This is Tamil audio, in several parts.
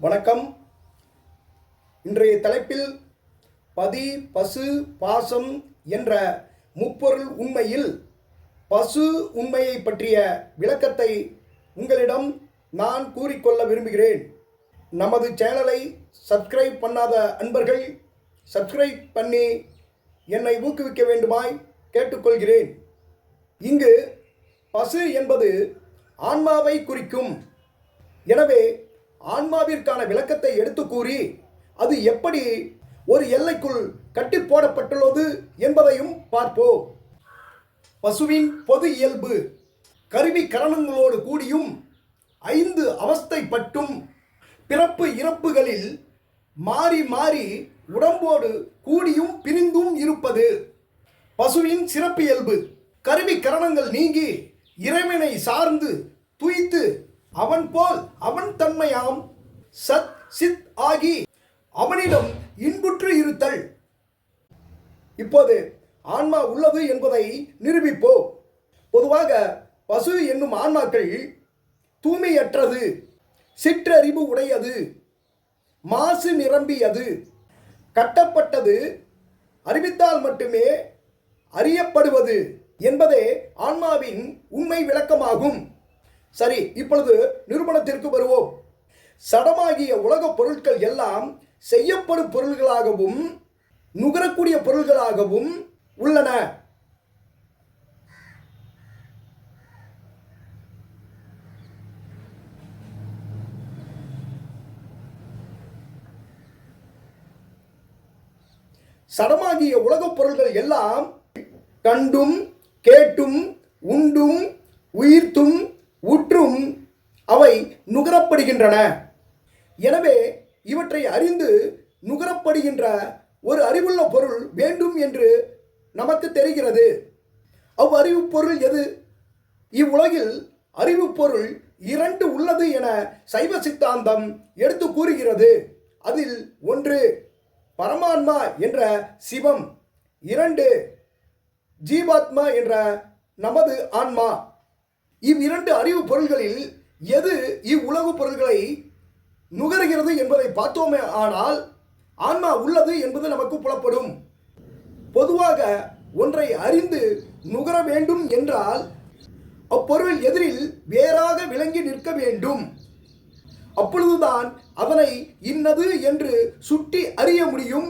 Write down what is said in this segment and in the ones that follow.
வணக்கம். இன்றைய தலைப்பில் பதி பசு பாசம் என்ற முப்பொருள் உண்மையில் பசு உண்மையை பற்றிய விளக்கத்தை உங்களிடம் நான் கூறிக்கொள்ள விரும்புகிறேன். நமது சேனலை சப்ஸ்கிரைப் பண்ணாத அன்பர்கள் சப்ஸ்கிரைப் பண்ணி என்னை ஊக்குவிக்க வேண்டுமாய் கேட்டுக்கொள்கிறேன். இங்கு பசு என்பது ஆன்மாவை குறிக்கும். எனவே ஆன்மாவிற்கான விளக்கத்தை எடுத்து கூறி அது எப்படி ஒரு எல்லைக்குள் கட்டி போடப்பட்டுள்ளது என்பதையும் பார்ப்போம். பசுவின் பொது இயல்பு கருவி கரணங்களோடு கூடியும் ஐந்து அவஸ்தைப்பட்டும் பிறப்பு இறப்புகளில் மாறி மாறி உடம்போடு கூடியும் பிரிந்தும் இருப்பது. பசுவின் சிறப்பியல்பு கருவி கரணங்கள் நீங்கி இறைவனை சார்ந்து துய்த்து அவன் போல் அவன் தன்மையாம் சத் சித் ஆகி அவனிடம் இன்புற்று இருத்தல். இப்போது ஆன்மா உள்ளது என்பதை நிரூபிப்போம். பொதுவாக பசு என்னும் ஆன்மாக்கள் தூய்மையற்றது சிற்றறிவு உடையது மாசு நிரம்பியது கட்டப்பட்டது அறிவித்தால் மட்டுமே அறியப்படுவது என்பதே ஆன்ம சரி இப்பொழுது நிறுவனத்திற்கு வருவோம். சடமாகிய உலகப் பொருட்கள் எல்லாம் செய்யப்படும் பொருள்களாகவும் நுகரக்கூடிய பொருள்களாகவும் உள்ளன. சடமாகிய உலகப் பொருள்கள் எல்லாம் கண்டும் கேட்டும் உண்டும் உயிர்த்தும் உற்றும் அவை நுகரப்படுகின்றன. எனவே இவற்றை அறிந்து நுகரப்படுகின்ற ஒரு அறிவுள்ள பொருள் வேண்டும் என்று நமக்கு தெரிகிறது. அவ்வறிவு பொருள் எது? இவ்வுலகில் அறிவு பொருள் இரண்டு உள்ளது என சைவ சித்தாந்தம் எடுத்து கூறுகிறது. அதில் ஒன்று பரமாத்மா என்ற சிவம் இரண்டு ஜீவாத்மா என்ற நமது ஆன்மா. இவ்விரண்டு அறிவு பொருள்களில் எது இவ்வுலகு பொருள்களை நுகர்கிறது என்பதை பார்த்தோமே ஆனால் ஆன்மா உள்ளது என்பது நமக்கு புலப்படும். பொதுவாக ஒன்றை அறிந்து நுகர வேண்டும் என்றால் அப்பொருள் எதிரில் வேறாக விளங்கி நிற்க வேண்டும். அப்பொழுதுதான் அதனை இன்னது என்று சுட்டி அறிய முடியும்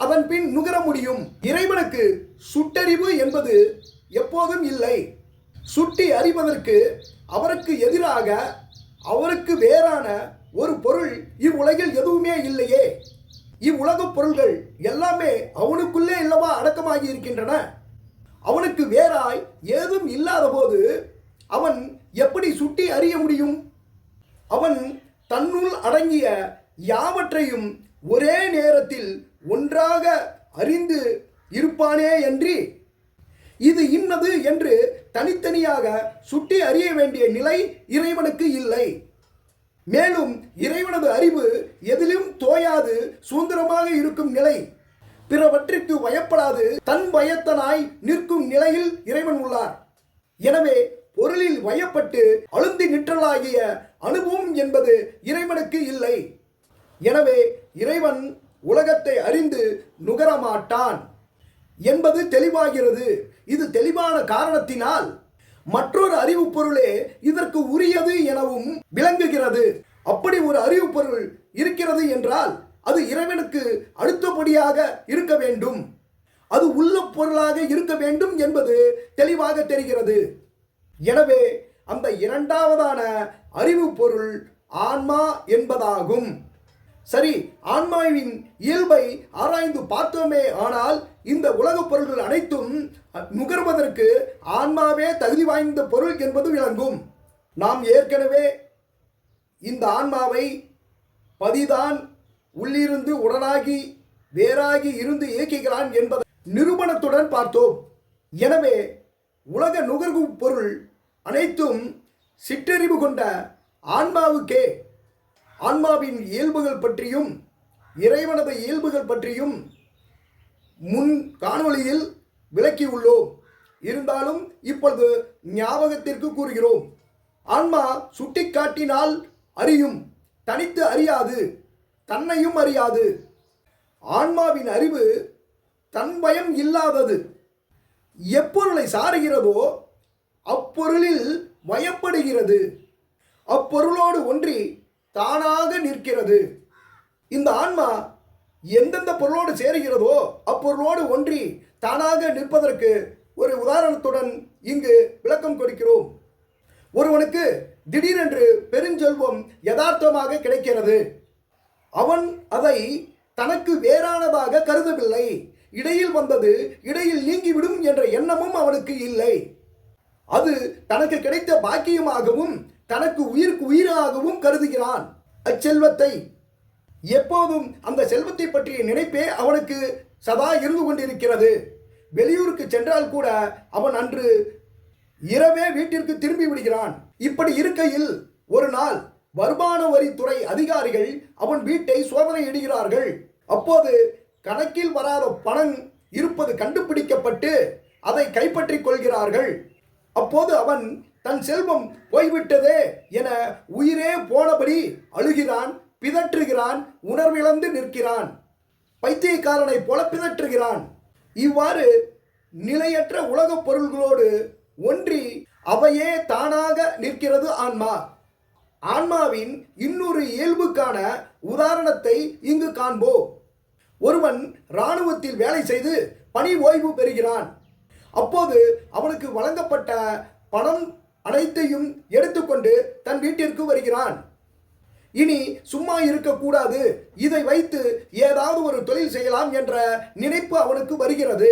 அதன் பின் நுகர முடியும். இறைவனுக்கு சுட்டறிவு என்பது எப்போதும் இல்லை. சுட்டி அறிவதற்கு அவருக்கு எதிராக அவருக்கு வேறான ஒரு பொருள் இவ்வுலகில் எதுவுமே இல்லையே. இவ்வுலகப் பொருள்கள் எல்லாமே அவனுக்குள்ளே இல்லவா அடக்கமாகி இருக்கின்றன அவனுக்கு வேறாய் ஏதும் இல்லாத போது அவன் எப்படி சுட்டி அறிய முடியும்? அவன் தன்னுள் அடங்கிய யாவற்றையும் ஒரே நேரத்தில் ஒன்றாக அறிந்து இருப்பானே என்று. இது இன்னது என்று தனித்தனியாக சுட்டி அறிய வேண்டிய நிலை இறைவனுக்கு இல்லை. மேலும் இறைவனது அறிவு எதிலும் தோயாது சுதந்திரமாக இருக்கும் நிலை. பிறவற்றிற்கு பயப்படாது தன் பயத்தனாய் நிற்கும் நிலையில் இறைவன் உள்ளார். எனவே பொருளில் வயப்பட்டு அழுந்தி நிற்றலாகிய அனுபவம் என்பது இறைவனுக்கு இல்லை. எனவே இறைவன் உலகத்தை அறிந்து நுகரமாட்டான். என்பது தெளிவாகிறது. இது தெளிவான காரணத்தினால் மற்றொரு அறிவு பொருளே இதற்கு உரியது எனவும் விளங்குகிறது. அப்படி ஒரு அறிவு பொருள் இருக்கிறது என்றால் அது இறைவனுக்கு அடுத்தபடியாக இருக்க வேண்டும். அது உள்ள பொருளாக இருக்க வேண்டும் என்பது தெளிவாக தெரிகிறது. எனவே அந்த இரண்டாவதான அறிவு பொருள் ஆன்மா என்பதாகும். சரி ஆன்மாவின் இயல்பை ஆராய்ந்து பார்த்தோமே ஆனால் இந்த உலகப் பொருள்கள் அனைத்தும் நுகர்வதற்கு ஆன்மாவே தகுதி வாய்ந்த பொருள் என்பது விளங்கும். நாம் ஏற்கனவே இந்த ஆன்மாவை பதிதான் உள்ளிருந்து உடனாகி வேறாகி இருந்து இயக்குகிறான் என்பதை நிரூபணத்துடன் பார்த்தோம். எனவே உலக நுகர்வு பொருள் அனைத்தும் சிற்றறிவு கொண்ட ஆன்மாவுக்கே ஆன்மாவின் இயல்புகள் பற்றியும் இறைவனது இயல்புகள் பற்றியும் முன் காணொளியில் விளக்கியுள்ளோம். இருந்தாலும் இப்பொழுது ஞாபகத்திற்கு கூறுகிறோம். ஆன்மா சுட்டிக்காட்டினால் அறியும் தனித்து அறியாது தன்னையும் அறியாது. ஆன்மாவின் அறிவு தன் பயம் இல்லாதது. எப்பொருளை சாருகிறதோ அப்பொருளில் வயப்படுகிறது அப்பொருளோடு ஒன்றி தானாக நிற்கிறது. இந்த ஆன்மா எந்தெந்த பொருளோடு சேருகிறதோ அப்பொருளோடு ஒன்றி தானாக நிற்பதற்கு ஒரு உதாரணத்துடன் இங்கு விளக்கம் கொடுக்கிறோம். ஒருவனுக்கு திடீரென்று பெருஞ்செல்வம் யதார்த்தமாக கிடைக்கிறது. அவன் அதை தனக்கு வேறானதாக கருதவில்லை. இடையில் வந்தது இடையில் நீங்கிவிடும் என்ற எண்ணமும் அவனுக்கு இல்லை. அது தனக்கு கிடைத்த பாக்கியமாகவும் தனக்கு உயிருக்கு உயிராகவும் கருதுகிறான். அச்செல்வத்தை எப்போதும் அந்த செல்வத்தை பற்றிய நினைப்பே அவனுக்கு சதா இருந்து கொண்டிருக்கிறது. வெளியூருக்கு சென்றால் கூட அவன் அன்று இரவே வீட்டிற்கு திரும்பி விடுகிறான். இப்படி இருக்கையில் ஒரு நாள் வருமான வரித்துறை அதிகாரிகள் அவன் வீட்டை சோதனையிடுகிறார்கள். அப்போது கணக்கில் வராத பணம் இருப்பது கண்டுபிடிக்கப்பட்டு அதை கைப்பற்றிக் கொள்கிறார்கள். அப்போது அவன் தன் செல்வம் போய்விட்டதே என உயிரே போனபடி அழுகிறான் பிதற்றுகிறான் உணர்விழந்து நிற்கிறான். பைத்தியக்காரனை போல பிதற்றுகிறான். இவ்வாறு நிலையற்ற உலகப் பொருள்களோடு ஒன்றி அவையே தானாக நிற்கிறது ஆன்மா. ஆன்மாவின் இன்னொரு இயல்புக்கான உதாரணத்தை இங்கு காண்போம் ஒருவன் இராணுவத்தில் வேலை செய்து பணி ஓய்வு பெறுகிறான். அப்போது அவனுக்கு வழங்கப்பட்ட பணம் அனைத்தையும் எடுத்துக்கொண்டு தன் வீட்டிற்கு வருகிறான். இனி சும்மா இருக்கக்கூடாது. இதை வைத்து ஏதாவது ஒரு தொழில் செய்யலாம் என்ற நினைப்பு அவனுக்கு வருகிறது.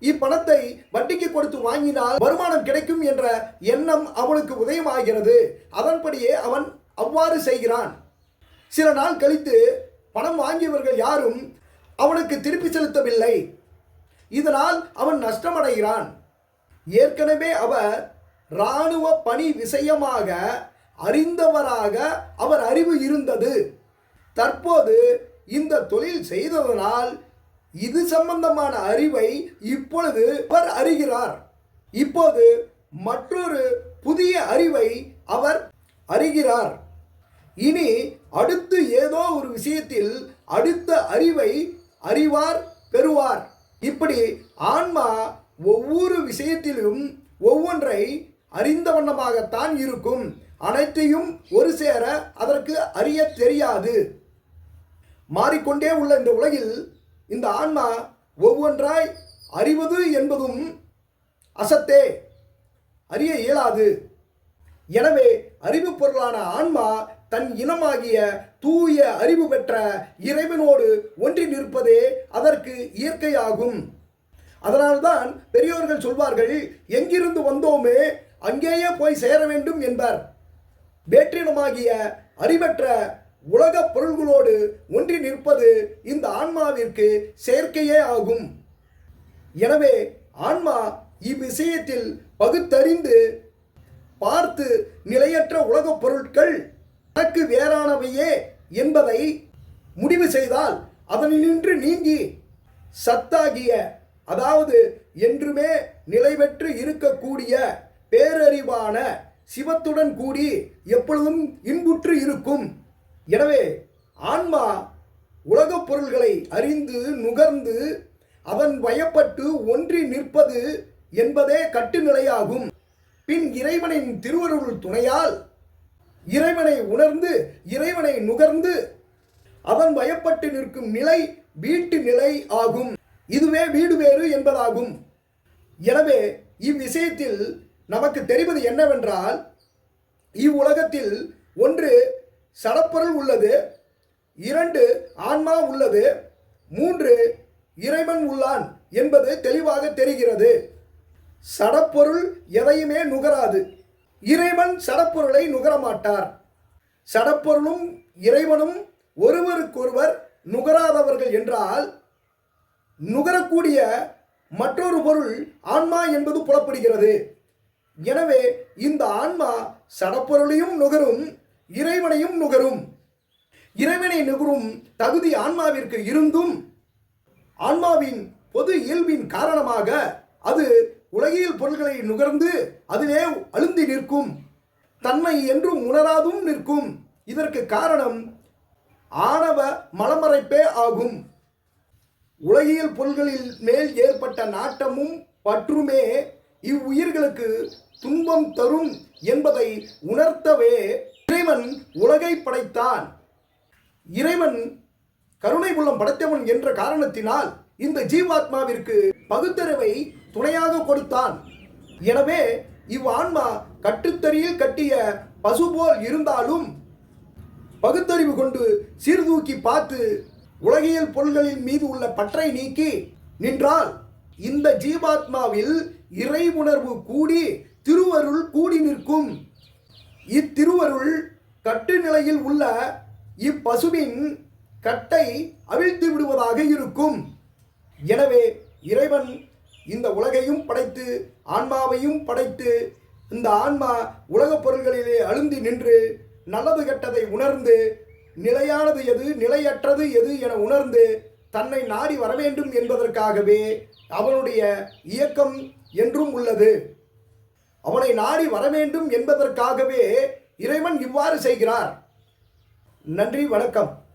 இப்பணத்தை வட்டிக்கு கொடுத்து வாங்கினால் வருமானம் கிடைக்கும் என்ற எண்ணம் அவனுக்கு உதயமாகிறது. அதன்படியே அவன் அவ்வாறு செய்கிறான். சில நாள் கழித்து பணம் வாங்கியவர்கள் யாரும் அவனுக்கு திருப்பி செலுத்தவில்லை. இதனால் அவன் நஷ்டமடைகிறான். ஏற்கனவே அவர் இராணுவ பணி விஷயமாக அறிந்தவராக அவர் அறிவு இருந்தது. தற்போது இந்த தொழில் செய்ததனால் இது சம்பந்தமான அறிவை இப்பொழுது அவர் அறிகிறார். இப்போது மற்றொரு புதிய அறிவை அவர் அறிகிறார். இனி அடுத்து ஏதோ ஒரு விஷயத்தில் அடுத்த அறிவை அறிவார் பெறுவார். இப்படி ஆன்மா ஒவ்வொரு விஷயத்திலும் ஒவ்வொன்றை அறிந்த வண்ணமாகத்தான் இருக்கும். அனைத்தையும் ஒரு சேர அதற்கு அறிய தெரியாது. மாறிக்கொண்டே உள்ள இந்த உலகில் இந்த ஆன்மா ஒவ்வொன்றாய் அறிவது என்பதும் அசத்தே அறிய இயலாது. எனவே அறிவு பொருளான ஆன்மா தன் இனமாகிய தூய அறிவு பெற்ற இறைவனோடு ஒன்றி நிற்பதே அதற்கு இயற்கையாகும். அதனால்தான் பெரியோர்கள் சொல்வார்கள் எங்கிருந்து வந்தோமே அங்கேயே போய் சேர வேண்டும் என்பர். வேற்றினமாகிய அறிவற்ற உலகப் பொருள்களோடு ஒன்றி நிற்பது இந்த ஆன்மாவிற்கு செயற்கையே ஆகும். எனவே ஆன்மா இவ்விஷயத்தில் பகுத்தறிந்து பார்த்து நிலையற்ற உலகப் பொருட்கள் தனக்கு வேறானவையே என்பதை முடிவு செய்தால் அதனின்று நீங்கி சத்தாகிய அதாவது என்றுமே நிலைபெற்று இருக்கக்கூடிய பேரறிவான சிவத்துடன் கூடி எப்பொழுதும் இன்புற்று இருக்கும். எனவே ஆன்மா உலகப் பொருள்களை அறிந்து நுகர்ந்து அதன் வயப்பட்டு ஒன்றி நிற்பது என்பதே கட்டுநிலையாகும். பின் இறைவனின் திருவருள் துணையால் இறைவனை உணர்ந்து இறைவனை நுகர்ந்து அவன் வயப்பட்டு நிற்கும் நிலை வீட்டு நிலை ஆகும். இதுவே வீடு வேறு என்பதாகும். எனவே இவ்விஷயத்தில் நமக்கு தெரிவது என்னவென்றால் இவ்வுலகத்தில் ஒன்று சடப்பொருள் உள்ளது இரண்டு ஆன்மா உள்ளது மூன்று இறைவன் உள்ளான் என்பது தெளிவாக தெரிகிறது. சடப்பொருள் எதையுமே நுகராது. இறைவன் சடப்பொருளை நுகரமாட்டார். சடப்பொருளும் இறைவனும் ஒருவருக்கொருவர் நுகராதவர்கள் என்றால் நுகரக்கூடிய மற்றொரு பொருள் ஆன்மா என்பது புலப்படுகிறது. எனவே இந்த ஆன்மா சடப்பொருளையும் நுகரும் இறைவனையும் நுகரும். இறைவனை நுகரும் தகுதி ஆன்மாவிற்கு இருந்தும் ஆன்மாவின் பொது இயல்பின் காரணமாக அது உலகியல் பொருள்களை நுகர்ந்து அதிலே அழுந்தி நிற்கும். தன்னை என்றும் உணராதும் நிற்கும். இதற்கு காரணம் ஆணவ மலமறைப்பே ஆகும். உலகியல் பொருள்களில் மேல் ஏற்பட்ட நாட்டமும் பற்றுமே இவ்வுயிர்களுக்கு துன்பம் தரும் என்பதை உணர்த்தவே இறைவன் உலகை படைத்தான். இறைவன் கருணை உள்ளம் படைத்தவன் என்ற காரணத்தினால் இந்த ஜீவாத்மாவிற்கு பகுத்தறிவை துணையாக கொடுத்தான். எனவே இவ் ஆன்மா கட்டுத்தறியில் கட்டிய பசு போல் இருந்தாலும் பகுத்தறிவு கொண்டு சீர்தூக்கி பார்த்து உலகியல் பொருள்களின் மீது உள்ள பற்றை நீக்கி நின்றால் இந்த ஜீவாத்மாவில் இறை உணர்வு கூடி திருவருள் கூடி நிற்கும். இத்திருவருள் கட்டு நிலையில் உள்ள இப்பசுவின் கட்டை அவிழ்த்து விடுவதாக இருக்கும். எனவே இறைவன் இந்த உலகையும் படைத்து ஆன்மாவையும் படைத்து இந்த ஆன்மா உலகப் பொருள்களிலே அழுந்தி நின்று நல்லது கெட்டதை உணர்ந்து நிலையானது எது நிலையற்றது எது என உணர்ந்து தன்னை நாடி வரவேண்டும் என்பதற்காகவே அவனுடைய இயக்கம் என்றும் உள்ளது. அவனை நாடி வரவேண்டும் என்பதற்காகவே இறைவன் இவ்வாறு செய்கிறார். நன்றி வணக்கம்.